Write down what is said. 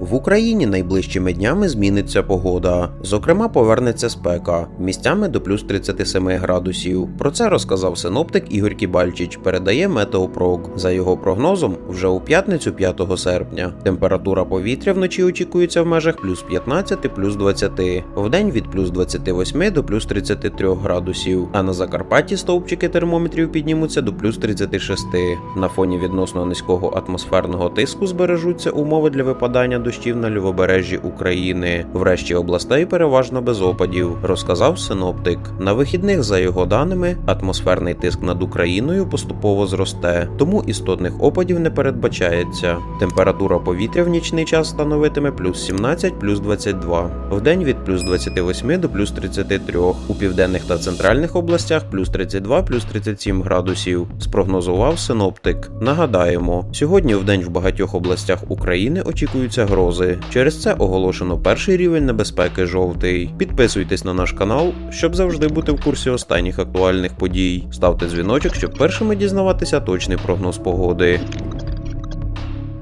В Україні найближчими днями зміниться погода. Зокрема, повернеться спека місцями до плюс 37 градусів. Про це розказав синоптик Ігор Кібальчич. Передає Метеопрок. За його прогнозом, вже у п'ятницю 5 серпня. Температура повітря вночі очікується в межах плюс 15 плюс 20, вдень від плюс 28 до плюс 33 градусів. А на Закарпатті стовпчики термометрів піднімуться до плюс 36. На фоні відносно низького атмосферного тиску збережуться умови для випадання дощів на лівобережжі України. Врешті областей переважно без опадів, розказав синоптик. На вихідних, за його даними, атмосферний тиск над Україною поступово зросте, тому істотних опадів не передбачається. Температура повітря в нічний час становитиме плюс 17, плюс 22, вдень від плюс 28 до плюс 33, у південних та центральних областях плюс 32, плюс 37 градусів, спрогнозував синоптик. Нагадаємо, сьогодні в день в багатьох областях України очікуються грози. Через це оголошено перший рівень небезпеки жовтий. Підписуйтесь на наш канал, щоб завжди бути в курсі останніх актуальних подій. Ставте дзвіночок, щоб першими дізнаватися точний прогноз погоди.